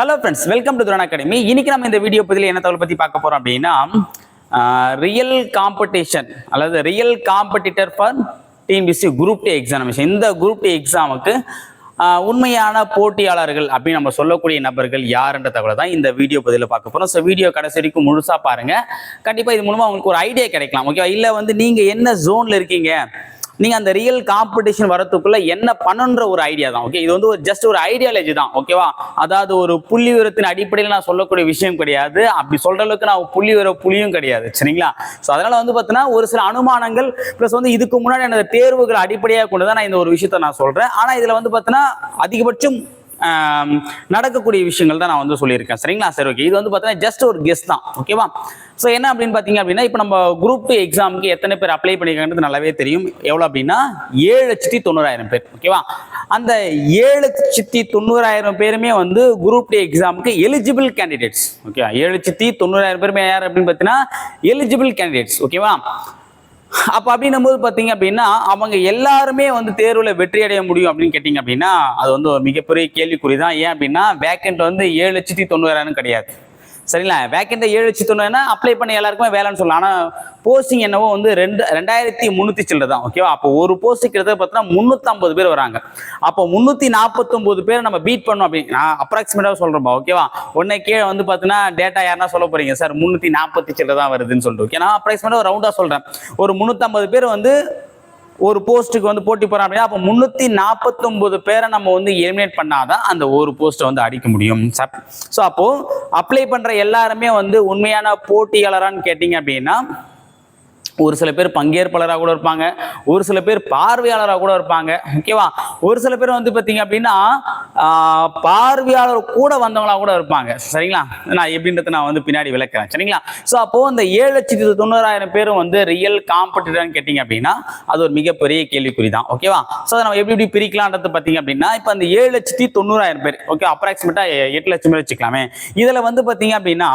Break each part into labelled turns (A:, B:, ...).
A: Hello friends welcome to Thuran academy இன்னைக்கு நம்ம இந்த வீடியோ பதில் என்ன தகவல் பற்றி பார்க்க போகிறோம் அப்படின்னா ரியல் காம்படிஷன் அல்லது real competitor for TNPSC group D examination இந்த குரூப் டி எக்ஸாமுக்கு உண்மையான போட்டியாளர்கள் அப்படின்னு நம்ம சொல்லக்கூடிய நபர்கள் யாருன்ற தகவலை தான் இந்த வீடியோ பதிவில் பார்க்க போகிறோம் ஸோ வீடியோ கடைசி வரைக்கும் முழுசாக பாருங்கள் கண்டிப்பாக இது மூலமாக உங்களுக்கு ஒரு ஐடியா கிடைக்கலாம் ஓகேவா இல்லை வந்து நீங்கள் என்ன ஜோனில் இருக்கீங்க? நீங்க அந்த ரியல் காம்படிஷன் வரத்துக்குள்ளே என்ன பண்ணுன்ற ஒரு ஐடியா தான் ஓகே இது வந்து ஒரு ஜஸ்ட் ஒரு ஐடியாலஜி தான் ஓகேவா அதாவது ஒரு புள்ளி விவரத்தின் அடிப்படையில் நான் சொல்லக்கூடிய விஷயம் கிடையாது. அப்படி சொல்ற அளவுக்கு நான் புள்ளி விவர புள்ளியும் கிடையாது சரிங்களா? ஸோ அதனால வந்து பார்த்தீங்கன்னா ஒரு சில அனுமானங்கள் ப்ளஸ் வந்து இதுக்கு முன்னாடி எனது தேர்வுகள் அடிப்படையாக கொண்டு தான் நான் இந்த ஒரு விஷயத்த நான் சொல்றேன். ஆனால் இதில் வந்து பார்த்தீங்கன்னா அதிகபட்சம் நடக்கக்கூடிய விஷயங்கள் தான் நான் வந்து சொல்லியிருக்கேன். சரிங்களா சரி ஓகே இது வந்து பார்த்தீங்கன்னா ஜஸ்ட் ஒரு கெஸ்ட் தான் ஓகேவா ஸோ என்ன அப்படின்னு பார்த்தீங்க அப்படின்னா இப்போ நம்ம குரூப் டூ எக்ஸாமுக்கு எத்தனை பேர் அப்ளை பண்ணியிருக்காங்கிறது நல்லாவே தெரியும். எவ்வளோ அப்படின்னா ஏழு லட்சத்தி தொண்ணூறாயிரம் பேர் ஓகேவா அந்த ஏழு லட்சத்தி தொண்ணூறாயிரம் பேருமே வந்து குரூப் டூ எக்ஸாமுக்கு எலிஜிபிள் கேண்டிடேட்ஸ் ஓகேவா ஏழு லட்சத்தி தொண்ணூறாயிரம் பேருமே யார் அப்படின்னு பார்த்தீங்கன்னா எலிஜிபிள் கேண்டிடேட்ஸ் ஓகேவா அப்போ அப்படின்னும் போது பார்த்தீங்க அப்படின்னா அவங்க எல்லாருமே வந்து தேர்வில் வெற்றி அடைய முடியும் அப்படின்னு கேட்டிங்க அப்படின்னா அது வந்து ஒரு மிகப்பெரிய கேள்விக்குறி தான் ஏன் அப்படின்னா வேக்கண்ட் வந்து ஏழு லட்சத்தி தொண்ணூறாயிரம் கிடையாது. சரிங்களா? வேக்கண்ட்டை ஏழு லட்சத்தி தொண்ணூறுனா அப்ளை பண்ண எல்லாருக்குமே வேலைன்னு சொல்லலாம். ஆனால் போஸ்டிங் என்னவோ வந்து ரெண்டு ரெண்டாயிரத்தி முந்நூற்றி சில்லற தான் ஓகேவா அப்போ ஒரு போஸ்ட்டுக்கு கிட்டத்தட்ட பார்த்தீங்கன்னா முந்நூற்றம்பது பேர் வராங்க. அப்போ முந்நூற்றி நாற்பத்தொம்போது பேர் நம்ம பீட் பண்ணோம் அப்படின்னு நான் அப்ராக்சிமேட்டாக சொல்கிறோம்பா ஓகேவா உடனே கீழே வந்து பார்த்தீங்கன்னா டேட்டா யாருன்னா சொல்ல போகிறீங்க சார் முந்நூற்றி நாற்பத்தி சில்லற தான் வருதுன்னு சொல்லிட்டு ஓகே நான் அப்ராக்சிமேட்டாக ரவுண்டாக சொல்கிறேன் ஒரு முந்நூற்றம்பது பேர் வந்து ஒரு போஸ்ட்டுக்கு வந்து போட்டி போகிறோம் அப்படின்னா அப்போ முந்நூற்றி நாற்பத்தொம்போது பேரை நம்ம வந்து எலிமினேட் பண்ணாதான் அந்த ஒரு போஸ்ட்டை வந்து அடிக்க முடியும். சப் ஸோ அப்போது அப்ளை பண்ணுற எல்லாருமே வந்து உண்மையான போட்டியாளரான்னு கேட்டிங்க அப்படின்னா ஒரு சில பேர் பங்கேற்பாளராக கூட இருப்பாங்க. ஒரு சில பேர் பார்வையாளராக கூட இருப்பாங்க. ஓகேவா ஒரு சில பேர் வந்து பார்த்தீங்க அப்படின்னா பார்வையாளர் கூட வந்தவங்களா கூட இருப்பாங்க. சரிங்களா? நான் எப்படின்றத நான் வந்து பின்னாடி விளக்குறேன். சரிங்களா? ஸோ அப்போ இந்த ஏழு லட்சத்தி தொண்ணூறாயிரம் பேரும் வந்து ரியல் காம்படிட்டர்னு கேட்டிங்க அப்படின்னா அது ஒரு மிகப்பெரிய கேள்விக்குறி தான் ஓகேவா ஸோ அதை நம்ம எப்படி எப்படி பிரிக்கலான்றது பார்த்தீங்க அப்படின்னா இப்போ அந்த ஏழு லட்சத்தி தொண்ணூறாயிரம் பேர் ஓகே அப்ராக்சிமேட்டாக எட்டு லட்சம் பேர் வச்சுக்கலாமே. இதில் வந்து பார்த்தீங்க அப்படின்னா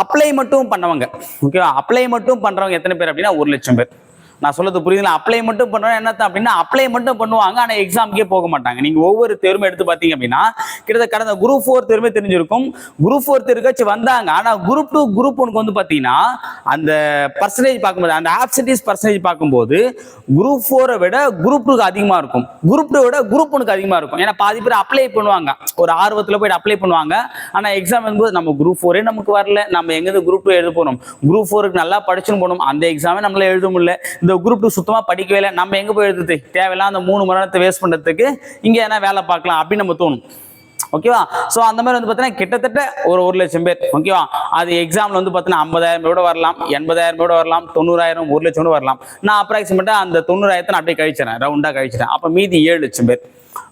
A: அப்ளை மட்டும் பண்ணவங்க. ஓகேவா அப்ளை மட்டும் பண்றவங்க எத்தனை பேர் அப்படின்னா ஒரு லட்சம் பேர். நான் சொல்றது புரியுதுல அப்ளை மட்டும் பண்ணுவோம் என்ன அப்படின்னா அப்ளை மட்டும் பண்ணுவாங்க ஆனா எக்ஸாமுக்கே போக மாட்டாங்க. நீங்க ஒவ்வொரு தேர்வும் எடுத்து பார்த்தீங்க அப்படின்னா கிட்டத்தட்ட கடந்த குரூப் ஃபோர் தேர்வுமே தெரிஞ்சிருக்கும். குரூப் ஃபோர் தேர்வுக்காச்சும் வந்தாங்க ஆனா குரூப் டூ குரூப் ஒனுக்கு வந்து பாத்தீங்கன்னா அந்த பர்சன்டேஜ் பார்க்கும்போது அந்த ஆப்சன்டேஜ் பர்சன்டேஜ் பார்க்கும்போது குரூப் ஃபோரை விட குரூப் டூக்கு அதிகமா இருக்கும். குரூப் டூ விட குரூப் ஒனுக்கு அதிகமா இருக்கும். ஏன்னா பாதி பேர் அப்ளை பண்ணுவாங்க. ஒரு ஆர்வத்தில் போயிட்டு அப்ளை பண்ணுவாங்க. ஆனால் எக்ஸாம் வரும்போது நம்ம குரூப் ஃபோரே நமக்கு வரல. நம்ம எங்கேருந்து குரூப் டூ எழுத போகணும் குரூப் ஃபோருக்கு நல்லா படிச்சுன்னு போகணும் அந்த எக்ஸாமே நம்மளால எழுத முடியல. இந்த குரூப் டூ சுத்தமாக படிக்கவே இல்லை. நம்ம எங்கே போய் எழுதுறது தேவையில்லாம் அந்த மூணு மரணத்தை வேஸ்ட் பண்ணுறதுக்கு இங்கே என்ன வேலை பார்க்கலாம் அப்படின்னு நம்ம தோணும். ஓகேவா ஸோ அந்த மாதிரி வந்து பார்த்தீங்கன்னா கிட்டத்தட்ட ஒரு ஒரு லட்சம் பேர். ஓகேவா அது எக்ஸாமில் வந்து பார்த்தீங்கன்னா ஐம்பதாயிரம் கூட வரலாம் எண்பதாயிரம் கூட வரலாம் தொண்ணூறாயிரம் ஒரு லட்சம் கூட வரலாம். நான் அப்ராக்சிமேட்டாக அந்த தொண்ணூறாயிரத்தை நான் அப்படியே கழிச்சிடறேன் ரவுண்டாக கழிச்சிட்டேன் அப்போ மீதி ஏழு லட்சம் பேர்.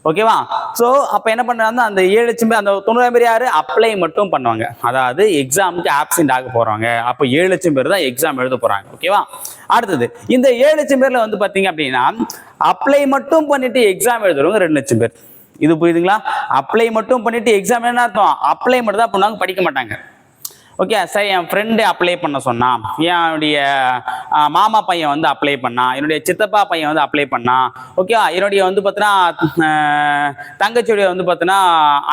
A: ஓகேவா ஸோ அப்போ என்ன பண்ணுறாங்க அந்த ஏழு லட்சம் பேர் அந்த தொண்ணூறாயிரம் பேர் யார்? அப்ளை மட்டும் பண்ணுவாங்க. அதாவது எக்ஸாமுக்கு ஆப்சென்ட் ஆக போகிறாங்க அப்போ ஏழு லட்சம் பேர் தான் எக்ஸாம் எழுத போகிறாங்க ஓகேவா அடுத்தது இந்த ஏழு லட்சம் பேரில் வந்து பார்த்தீங்க அப்படின்னா அப்ளை மட்டும் பண்ணிட்டு எக்ஸாம் எழுதுறவங்க ரெண்டு லட்சம் பேர். இது புரியுதுங்களா? அப்ளை மட்டும் பண்ணிட்டு எக்ஸாம் என்ன அர்த்தம்? அப்ளை மட்டும் தான் பண்ணுவாங்க படிக்க மாட்டாங்க. ஓகே சார் என் ஃப்ரெண்டு அப்ளை பண்ண சொன்னான். என்னுடைய மாமா பையன் வந்து அப்ளை பண்ணான். என்னுடைய சித்தப்பா பையன் வந்து அப்ளை பண்ணான். ஓகே என்னுடைய வந்து பார்த்தீங்கன்னா தங்கச்சியுடைய வந்து பார்த்தீங்கன்னா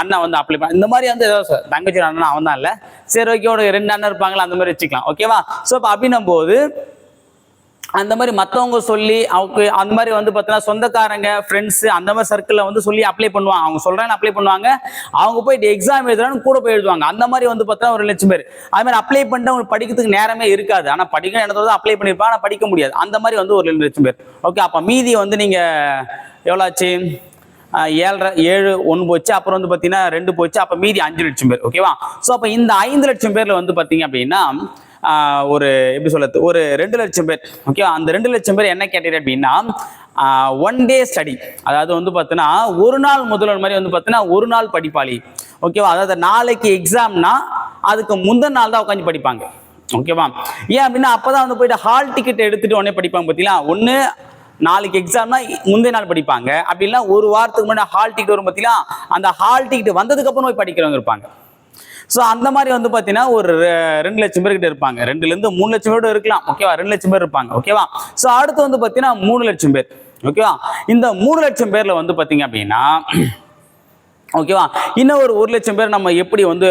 A: அண்ணன் வந்து அப்ளை பண்ண இந்த மாதிரி வந்து ஏதோ சார் தங்கச்சியோட அண்ணன் அவன் தான் இல்லை? சரி ஓகே ஒரு ரெண்டு அண்ணன் இருப்பாங்களா அந்த மாதிரி வச்சுக்கலாம். ஓகேவா ஸோ இப்போ அப்படின்னும் போது அந்த மாதிரி மற்றவங்க சொல்லி அவங்க அந்த மாதிரி வந்து பார்த்தீங்கன்னா சொந்தக்காரங்க ஃப்ரெண்ட்ஸு அந்த மாதிரி சர்க்கிளில் வந்து சொல்லி அப்ளை பண்ணுவாங்க. அவங்க சொல்கிறாங்க அப்ளை பண்ணுவாங்க. அவங்க போயிட்டு எக்ஸாம் எழுதுறான்னு கூட போய் எழுதுவாங்க. அந்த மாதிரி வந்து பார்த்தீங்கன்னா ஒரு லட்சம் பேர். அது மாதிரி அப்ளை பண்ணிட்டு அவங்களுக்கு படிக்கிறதுக்கு நேரமே இருக்காது. ஆனால் படிக்க இடத்துல அப்ளை பண்ணியிருப்பாங்க ஆனால் படிக்க முடியாது. அந்த மாதிரி வந்து ஒரு ரெண்டு லட்சம் பேர். ஓகே அப்போ மீதி வந்து நீங்கள் எவ்வளோ ஆச்சு ஏழரை ஏழு ஒன்று போச்சு. அப்புறம் வந்து பார்த்தீங்கன்னா ரெண்டு போச்சு. அப்போ மீதி அஞ்சு லட்சம் பேர். ஓகேவா ஸோ அப்போ இந்த ஐந்து லட்சம் பேரில் வந்து பார்த்தீங்க அப்படின்னா ஒரு எப்படி சொல்றது ஒரு ரெண்டு லட்சம் பேர். ஓகேவா அந்த ரெண்டு லட்சம் பேர் என்ன கேட்டீங்க அப்படின்னா ஒன் டே ஸ்டடி அதாவது வந்து பார்த்தீங்கன்னா ஒரு நாள் முதல்வர் மாதிரி வந்து பார்த்தீங்கன்னா ஒரு நாள் படிப்பாளி. ஓகேவா அதாவது நாளைக்கு எக்ஸாம்னா அதுக்கு முந்தின நாள் தான் உட்காந்து படிப்பாங்க. ஓகேவா ஏன் அப்படின்னா அப்போதான் வந்து போயிட்டு ஹால் டிக்கெட் எடுத்துட்டு உடனே படிப்பாங்க பார்த்தீங்களா ஒன்று நாளைக்கு எக்ஸாம்னா முந்தைய நாள் படிப்பாங்க. அப்படி இல்லைன்னா ஒரு வாரத்துக்கு முன்னாடி ஹால் டிக்கெட் வரும் பார்த்தீங்களா அந்த ஹால் டிக்கெட் வந்ததுக்கு அப்புறம் போய் படிக்கிறவங்க இருப்பாங்க. ஸோ அந்த மாதிரி வந்து பார்த்தீங்கன்னா ஒரு ரெ- ரெண்டு லட்சம் பேர்கிட்ட இருப்பாங்க. ரெண்டுலேருந்து மூணு லட்சம் பேரோட இருக்கலாம். ஓகேவா ரெண்டு லட்சம் பேர் இருப்பாங்க. ஓகேவா ஸோ அடுத்து வந்து பார்த்தீங்கன்னா மூணு லட்சம் பேர். ஓகேவா இந்த மூணு லட்சம் பேரில் வந்து பார்த்தீங்க அப்படின்னா ஓகேவா இன்னும் ஒரு ஒரு லட்சம் பேர் நம்ம எப்படி வந்து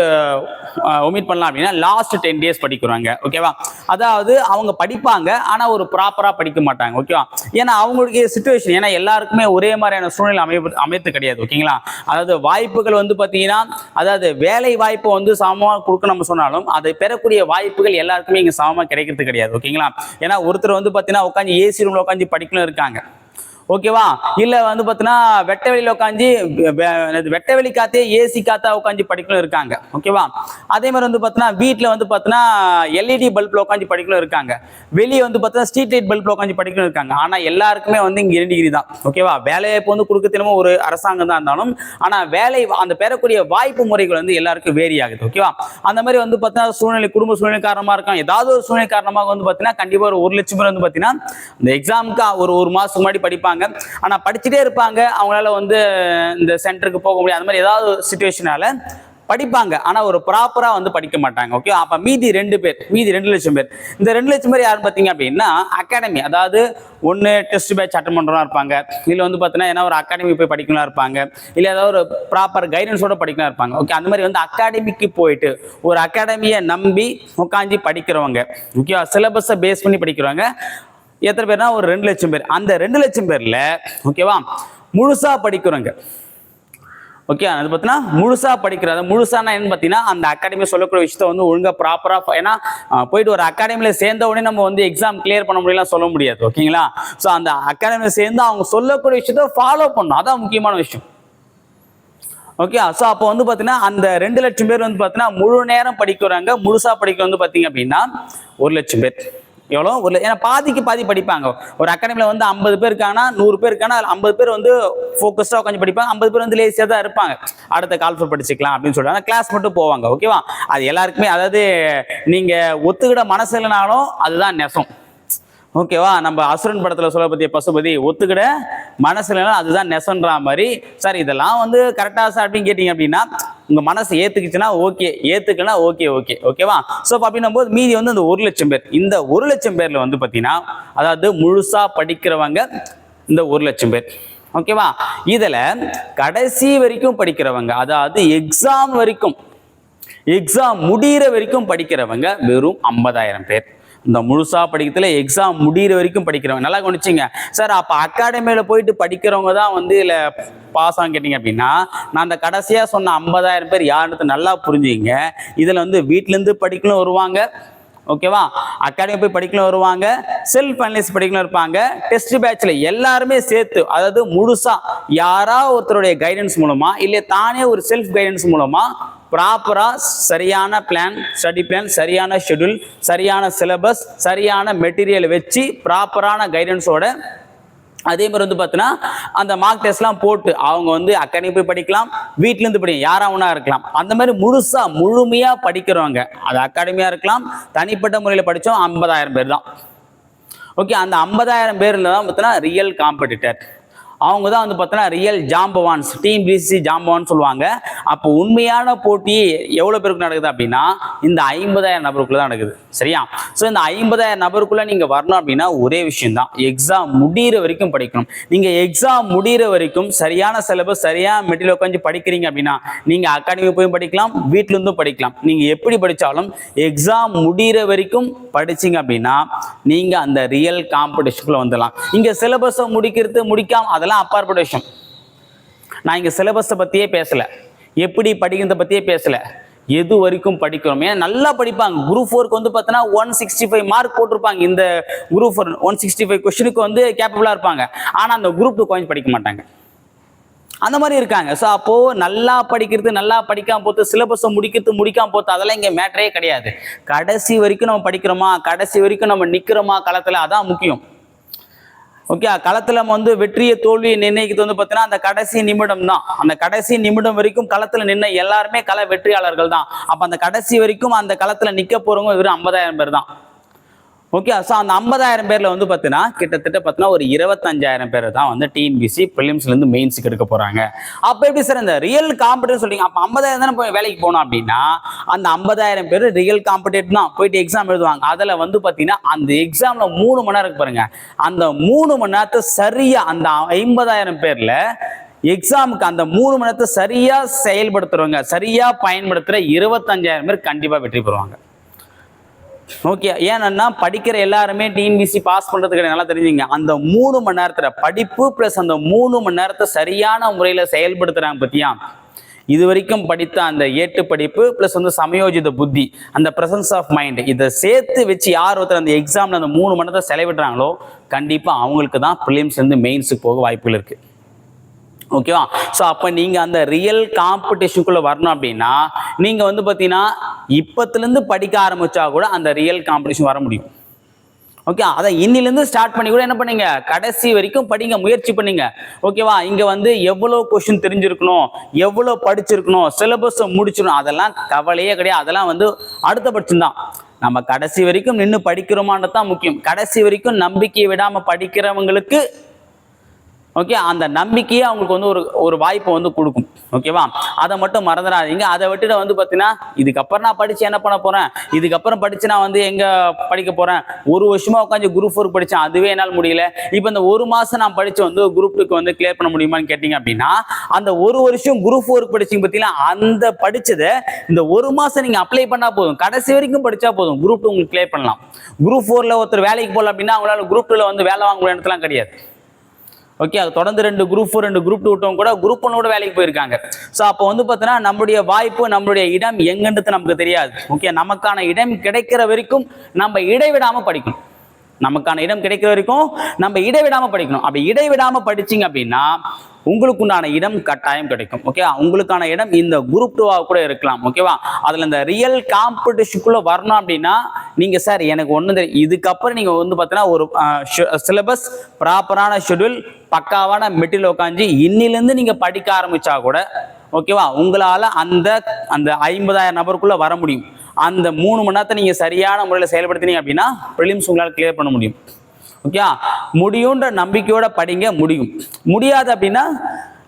A: ஒமிட் பண்ணலாம் அப்படின்னா லாஸ்ட் டென் டேஸ் படிக்கிறாங்க. ஓகேவா அதாவது அவங்க படிப்பாங்க ஆனால் ஒரு ப்ராப்பராக படிக்க மாட்டாங்க. ஓகேவா ஏன்னா அவங்களுக்கு சுச்சுவேஷன் ஏன்னா எல்லாருக்குமே ஒரே மாதிரியான சூழ்நிலை அமைப்பு அமைத்து கிடையாது. ஓகேங்களா அதாவது வாய்ப்புகள் வந்து பார்த்தீங்கன்னா அதாவது வேலை வாய்ப்பு வந்து சமமாக கொடுக்க நம்ம சொன்னாலும் அதை பெறக்கூடிய வாய்ப்புகள் எல்லாருக்குமே இங்கே சமமாக கிடைக்கிறது கிடையாது. ஓகேங்களா ஏன்னா ஒருத்தர் வந்து பார்த்தீங்கன்னா உட்காந்து ஏசி ரூமில் உட்காந்து படிக்கணும் இருக்காங்க. ஓகேவா? இல்ல வந்து பாத்தீங்கன்னா வெட்ட வெளியில உட்காந்து வெட்ட வெளி காத்தே ஏசி காத்தா உட்காந்து படிக்கணும் இருக்காங்க. ஓகேவா? அதே மாதிரி வந்து பாத்தீங்கன்னா வீட்ல வந்து பாத்தீங்கன்னா எல்இடி பல்ப்ல உட்காந்து படிக்கணும் இருக்காங்க. வெளியே வந்து பாத்தீங்கன்னா ஸ்ட்ரீட் லைட் பல்ப்ல உட்காந்து படிக்கணும் இருக்காங்க. ஆனா எல்லாருக்குமே வந்து இங்க இரண்டு டிகிரி தான். ஓகேவா? வேலைவாய்ப்பு வந்து கொடுக்கறதுனமோ ஒரு அரசாங்கம் தான் இருந்தாலும் ஆனா வேலை அந்த பெறக்கூடிய வாய்ப்பு முறைகள் வந்து எல்லாருக்கும் வேரி ஆகுது. ஓகேவா? அந்த மாதிரி வந்து பாத்தீங்கன்னா சூழ்நிலை குடும்ப சூழ்நிலை காரணமா இருக்கும் ஏதாவது ஒரு சூழ்நிலை காரணமாக வந்து பாத்தீங்கன்னா கண்டிப்பா ஒரு ஒரு லட்சம் பேர் வந்து பாத்தீங்கன்னா இந்த எக்ஸாமுக்கு ஒரு ஒரு மாசத்துக்கு முன்னாடி படிப்பாங்க. ஆனா படிச்சுட்டே இருப்பாங்க. அவங்களால வந்து இந்த சென்டருக்கு போக முடியாது. அந்த மாதிரி ஏதாவது சுச்சுவேஷனால படிப்பாங்க. ஆனா ஒரு ப்ராப்பரா வந்து படிக்க மாட்டாங்க. ஓகே அப்ப மீதி ரெண்டு பேர் மீதி ரெண்டு லட்சம் பேர். இந்த ரெண்டு லட்சம் பேர் யார் பார்த்தீங்க அப்படின்னா அகாடமி அதாவது ஒன்று டெஸ்ட் பேட்ச் அட்டன் பண்ணுறவங்க இருப்பாங்க. இல்லை வந்து பார்த்தீங்கன்னா ஏன்னா ஒரு அகாடமி போய் படிக்கலாம் இருப்பாங்க. இல்லை ஏதாவது ஒரு ப்ராப்பர் கைடன்ஸோட படிக்கலாம் இருப்பாங்க. ஓகே அந்த மாதிரி வந்து அகாடமிக்கு போயிட்டு ஒரு அகாடமியை நம்பி உட்காந்து படிக்கிறவங்க. ஓகே சிலபஸை பேஸ் பண்ணி படிக்கிறவங்க. எத்தனை பேர்னா ஒரு ரெண்டு லட்சம் பேர். அந்த ரெண்டு லட்சம் பேர்ல ஓகேவா முழுசா படிக்கிறவங்க. ஓகே அது பார்த்தீங்கன்னா முழுசா படிக்கிறது முழுசானா என்ன பார்த்தீங்கன்னா அந்த அகாடமி சொல்லக்கூடிய விஷயத்த வந்து ஒழுங்காக ப்ராப்பராக ஏன்னா போயிட்டு ஒரு அகாடமியில் சேர்ந்த உடனே நம்ம வந்து எக்ஸாம் கிளியர் பண்ண முடியலாம் சொல்ல முடியாது ஓகேங்களா ஸோ அந்த அகாடமியில் சேர்ந்து அவங்க சொல்லக்கூடிய விஷயத்த ஃபாலோ பண்ணணும். அதான் முக்கியமான விஷயம். ஓகே ஸோ அப்போ வந்து பார்த்தீங்கன்னா அந்த ரெண்டு லட்சம் பேர் வந்து பார்த்தீங்கன்னா முழு நேரம் படிக்கிறாங்க முழுசா படிக்க வந்து பார்த்தீங்க அப்படின்னா ஒரு லட்சம் பேர். எவ்வளோ? ஒரு ஏன்னா பாதிக்கு பாதி படிப்பாங்க. ஒரு அகாடமியில் வந்து ஐம்பது பேர் இருக்காங்கன்னா நூறு பேர் இருக்காங்கன்னா அதில் ஐம்பது பேர் வந்து ஃபோக்கஸ்டாக உட்காந்து படிப்பாங்க. ஐம்பது பேர் வந்து லேசியாக தான் இருப்பாங்க. அடுத்த கால்ஃபர் படிச்சுக்கலாம் அப்படின்னு சொல்லிட்டு கிளாஸ் மட்டும் போவாங்க ஓகேவா அது எல்லாருக்குமே அதாவது நீங்கள் ஒத்துக்கிட மனசு இல்லைனாலும் அதுதான் நெசம். ஓகேவா நம்ம அசுரன் படத்தில் சொல்ல பற்றிய பசுபதி ஒத்துக்கிட மனசுலாம் அதுதான் நெசன்ற மாதிரி. சார் இதெல்லாம் வந்து கரெக்டாக சார் அப்படின்னு கேட்டிங்க அப்படின்னா உங்க மனசு ஏத்துக்குச்சுன்னா ஓகே ஏத்துக்கலனா ஓகே ஓகே ஓகேவா ஸோ அப்படின்னும் போது மீதி வந்து இந்த ஒரு லட்சம் பேர். இந்த ஒரு லட்சம் பேர்ல வந்து பாத்தீங்கன்னா அதாவது முழுசா படிக்கிறவங்க இந்த ஒரு லட்சம் பேர். ஓகேவா இதுல கடைசி வரைக்கும் படிக்கிறவங்க அதாவது எக்ஸாம் வரைக்கும் எக்ஸாம் முடியிற வரைக்கும் படிக்கிறவங்க வெறும் ஐம்பதாயிரம் பேர். இந்த முழுசா படிக்கிறதுல எக்ஸாம் முடியிற வரைக்கும் படிக்கிறவங்க. நல்லா கவனிச்சிங்க. சார் அப்போ அகாடமியில் போயிட்டு படிக்கிறவங்க தான் வந்து இதில் பாஸ் ஆகும் கேட்டிங்க அப்படின்னா நான் அந்த கடைசியாக சொன்ன ஐம்பதாயிரம் பேர் யாருன்னு நல்லா புரிஞ்சுங்க இதில் வந்து வீட்டிலேருந்து படிக்கலாம் வருவாங்க. ஓகேவா அகாடமி போய் படிக்கலாம் வருவாங்க. செல்ஃப் அனலிஸ் படிக்கலாம் இருப்பாங்க. டெஸ்ட் பேட்ச்ல எல்லாருமே சேர்த்து அதாவது முழுசா யாரா ஒருத்தருடைய கைடன்ஸ் மூலமா இல்லை தானே ஒரு செல்ஃப் கைடன்ஸ் மூலமா ப்ராப்பராக சரியான பிளான் ஸ்டடி பிளான் சரியான ஷெட்யூல் சரியான சிலபஸ் சரியான மெட்டீரியல் வச்சு ப்ராப்பரான கைடன்ஸோட அதே மாதிரி வந்து பார்த்தீங்கன்னா அந்த மார்க் டெஸ்ட்லாம் போட்டு அவங்க வந்து அக்காடமி போய் படிக்கலாம் வீட்டிலேருந்து படி யாராவனா இருக்கலாம். அந்த மாதிரி முழுசாக முழுமையாக படிக்கிறவங்க அது அகாடமியாக இருக்கலாம் தனிப்பட்ட முறையில் படித்தோம் ஐம்பதாயிரம் பேர் தான். ஓகே அந்த ஐம்பதாயிரம் பேர் தான் பார்த்தீங்கன்னா ரியல் காம்படிட்டர் அவங்க தான் வந்து பார்த்தோன்னா ரியல் ஜாம்பவான்ஸ் டீம் பிசிசி ஜாம்பவான் சொல்லுவாங்க. அப்போ உண்மையான போட்டி எவ்வளோ பேருக்கு நடக்குது அப்படின்னா இந்த ஐம்பதாயிரம் நபருக்குள்ள தான் நடக்குது. சரியா? ஸோ இந்த ஐம்பதாயிரம் நபருக்குள்ள நீங்கள் வரணும் அப்படின்னா ஒரே விஷயம் தான் எக்ஸாம் முடியிற வரைக்கும் படிக்கணும். நீங்கள் எக்ஸாம் முடியிற வரைக்கும் சரியான சிலபஸ் சரியான மெட்டீரியல் உட்காந்து படிக்கிறீங்க அப்படின்னா நீங்கள் அகாடமி போய் படிக்கலாம் வீட்டிலேருந்தும் படிக்கலாம். நீங்கள் எப்படி படித்தாலும் எக்ஸாம் முடியிற வரைக்கும் படிச்சீங்க அப்படின்னா நீங்கள் அந்த ரியல் காம்படிஷனுக்குள்ளே வந்துடலாம். இங்கே சிலபஸை முடிக்கிறது முடிக்காம அதெல்லாம் அப்பாற்பட்ட விஷயம். நான் இங்கே சிலபஸை பற்றியே பேசலை. எப்படி படிக்கிறத பற்றியே பேசலை. எது வரைக்கும் படிக்கிறோம்? ஏன்னா நல்லா படிப்பாங்க. குரூப் ஃபோருக்கு வந்து பார்த்தோன்னா ஒன் சிக்ஸ்டி ஃபைவ் மார்க் போட்டிருப்பாங்க. இந்த group four one sixty five கொஸ்டினுக்கு வந்து கேப்பபிளாக இருப்பாங்க. ஆனால் அந்த குரூப் டூ கொஞ்சம் படிக்க மாட்டாங்க. அந்த மாதிரி இருக்காங்க. ஸோ அப்போது நல்லா படிக்கிறது நல்லா படிக்காமல் போத்து சிலபஸை முடிக்கிறது முடிக்காமல் போத்து அதெல்லாம் இங்கே மேட்டரே கிடையாது. கடைசி வரைக்கும் நம்ம படிக்கிறோமா? கடைசி வரைக்கும் நம்ம நிற்கிறோமா களத்தில் அதான் முக்கியம். ஓகே களத்துல நம்ம வந்து வெற்றியை தோல்வியை நிர்ணயிக்கிறது வந்து பார்த்தீங்கன்னா அந்த கடைசி நிமிடம் தான். அந்த கடைசி நிமிடம் வரைக்கும் களத்துல நின்ன எல்லாருமே கள வெற்றியாளர்கள் தான். அப்ப அந்த கடைசி வரைக்கும் அந்த களத்துல நிக்க போறவங்க வெறும் ஐம்பதாயிரம் பேர் தான். ஓகே ஸோ அந்த ஐம்பதாயிரம் பேரில் வந்து பார்த்தீங்கன்னா கிட்டத்தட்ட பார்த்தீங்கன்னா ஒரு இருபத்தஞ்சாயிரம் பேர் தான் வந்து டிஎன்பிசி ப்ரிலிம்ஸ்லேருந்து மெயின்ஸுக்கு எடுக்க போகிறாங்க அப்போ எப்படி சார் இந்த ரியல் காம்படிட்டர் சொல்கிறீங்க அப்போ ஐம்பதாயிரம் தானே போய் வேலைக்கு போனோம் அப்படின்னா அந்த ஐம்பதாயிரம் பேர் ரியல் காம்படிட்டர் தான் போயிட்டு எக்ஸாம் எழுதுவாங்க. அதில் வந்து பார்த்தீங்கன்னா அந்த எக்ஸாமில் மூணு மணி நேரம் இருக்கு பாருங்க. அந்த மூணு மணி நேரத்தை சரியாக அந்த ஐம்பதாயிரம் பேரில் எக்ஸாமுக்கு அந்த மூணு மணி நேரத்தை சரியாக செயல்படுத்துறவங்க சரியாக பயன்படுத்துகிற இருபத்தஞ்சாயிரம் பேர் கண்டிப்பாக வெற்றி பெறுவாங்க. ஓகே ஏன்னா படிக்கிற எல்லாருமே டிஎன்பிசி பாஸ் பண்றதுக்கு நல்லா தெரிஞ்சுங்க. அந்த மூணு மணி நேரத்துல படிப்பு பிளஸ் அந்த மூணு மணி நேரத்தை சரியான முறையில செயல்படுத்துறாங்க பத்தியா? இது வரைக்கும் படித்த அந்த ஏட்டு படிப்பு ப்ளஸ் வந்து சமயோஜித புத்தி அந்த பிரசன்ஸ் ஆஃப் மைண்ட் இதை சேர்த்து வச்சு யார் ஒருத்தர் அந்த எக்ஸாமில் அந்த மூணு மணி நேரத்தை செலவிடுறாங்களோ கண்டிப்பாக அவங்களுக்கு தான் ப்ரிலிம்ஸ் இருந்து மெயின்ஸுக்கு போக வாய்ப்புகள் இருக்குது ஓகேவா? ஸோ அப்போ நீங்கள் அந்த ரியல் காம்படிஷனுக்குள்ளே வரணும் அப்படின்னா நீங்கள் வந்து பார்த்தீங்கன்னா இப்பத்துலேருந்து படிக்க ஆரம்பிச்சா கூட அந்த ரியல் காம்படிஷன் வர முடியும். ஓகே அதை இன்னிலேருந்து ஸ்டார்ட் பண்ணி கூட என்ன பண்ணீங்க? கடைசி வரைக்கும் படிங்க முயற்சி பண்ணீங்க. ஓகேவா? இங்கே வந்து எவ்வளோ கொஷின் தெரிஞ்சிருக்கணும் எவ்வளோ படிச்சிருக்கணும் சிலபஸை முடிச்சிடணும் அதெல்லாம் கவலையே கிடையாது. அதெல்லாம் வந்து அடுத்த பட்சம் தான். நம்ம கடைசி வரைக்கும் நின்று படிக்கிறோமான்றது தான் முக்கியம். கடைசி வரைக்கும் நம்பிக்கையை விடாமல் படிக்கிறவங்களுக்கு ஓகே அந்த நம்பிக்கையே அவங்களுக்கு வந்து ஒரு ஒரு வாய்ப்பை வந்து கொடுக்கும். ஓகேவா அதை மட்டும் மறந்துடாதீங்க. அதை விட்டுட்டு வந்து பார்த்தீங்கன்னா இதுக்கப்புறம் நான் படித்து என்ன பண்ண போகிறேன் இதுக்கப்புறம் படித்து நான் வந்து எங்கே படிக்க போகிறேன் ஒரு வருஷமாக உட்காந்து குரூப் ஃபோர் படித்தேன் அதுவே என்னால் முடியல. இப்போ இந்த ஒரு மாதம் நான் படித்து வந்து குரூப் டூக்கு வந்து கிளியர் பண்ண முடியுமான்னு கேட்டிங்க அப்படின்னா அந்த ஒரு வருஷம் குரூப் ஃபோருக்கு படிச்சிங்க பார்த்தீங்கன்னா அந்த படித்ததை இந்த ஒரு மாதம் நீங்கள் அப்ளை பண்ணால் போதும். கடைசி வரைக்கும் படித்தா போதும். குரூப் டூ உங்களுக்கு கிளியர் பண்ணலாம். குரூப் ஃபோரில் ஒருத்தர் வேலைக்கு போகல அப்படின்னா அவங்களால குரூப் டூவில் வந்து வேலை வாங்க இடத்துலாம் கிடையாது. ஓகே அது தொடர்ந்து ரெண்டு குரூப் ஃபோர் ரெண்டு குரூப் டூ விட்டவங்க கூட குரூப் ஒன்னோட வேலைக்கு போயிருக்காங்க. ஸோ அப்போ வந்து பார்த்தீங்கன்னா நம்மளுடைய வாய்ப்பு நம்மளுடைய இடம் எங்கன்றது நமக்கு தெரியாது. ஓகே நமக்கான இடம் கிடைக்கிற வரைக்கும் நம்ம இடைவிடாம படிக்கணும். நமக்கான இடம் கிடைக்கிற வரைக்கும் நம்ம இடைவிடாம படிக்கணும். அப்படி இடைவிடாம படிச்சீங்க அப்படின்னா உங்களுக்குண்டான இடம் கட்டாயம் கிடைக்கும் ஓகேவா உங்களுக்கான இடம் இந்த குரூப் டூவாக கூட இருக்கலாம் ஓகேவா அதில் இந்த ரியல் காம்படிஷனுக்குள்ளே வரணும் அப்படின்னா நீங்கள் சார் எனக்கு ஒன்றும் தெரியும் இதுக்கப்புறம் நீங்கள் வந்து பார்த்தீங்கன்னா ஒரு சிலபஸ் ப்ராப்பரான ஷெட்யூல் பக்காவான மெட்டீரியல் உட்காந்து இன்னிலேருந்து நீங்கள் படிக்க ஆரம்பித்தா கூட ஓகேவா உங்களால் அந்த அந்த ஐம்பதாயிரம் நபருக்குள்ளே வர முடியும். அந்த மூணு மணி நேரத்தை நீங்கள் சரியான முறையில் செயல்படுத்தினீங்க அப்படின்னா ப்ரிலிம்ஸ் உங்களால் கிளியர் பண்ண முடியும். ஓகே முடியுன்ற நம்பிக்கையோட படிங்க முடியும். முடியாது அப்படின்னா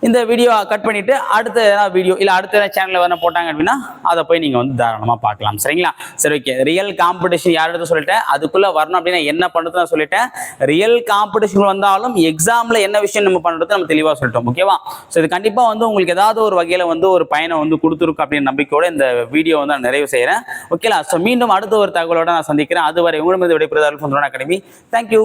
A: இந்த வீடியோ கட் பண்ணிவிட்டு அடுத்த எதனா வீடியோ இல்லை அடுத்த சேனலில் வேணா போட்டாங்க அப்படின்னா அதை போய் நீங்கள் வந்து தாராளமாக பார்க்கலாம். சரிங்களா? சரி ஓகே ரியல் காம்படிஷன் யார் எடுத்து சொல்லிட்டேன்? அதுக்குள்ளே வரணும் அப்படின்னா என்ன பண்ணுறது நான் சொல்லிட்டேன். ரியல் காம்படிஷன் வந்தாலும் எக்ஸாமில் என்ன விஷயம் நம்ம பண்ணுறது நம்ம தெளிவாக சொல்லிட்டோம் ஓகேவா ஸோ இது கண்டிப்பாக வந்து உங்களுக்கு ஏதாவது ஒரு வகையில் வந்து ஒரு பயனை வந்து கொடுத்துருக்கு அப்படின்னு நம்பிக்கையோட இந்த வீடியோ வந்து நான் நிறைவு செய்கிறேன் ஓகேலா ஸோ மீண்டும் அடுத்த ஒரு தகவலோட நான் சந்திக்கிறேன். அதுவரை உங்களிடம் விடைபெறுதாலும் சொந்தமான அகாடமி. தேங்க்யூ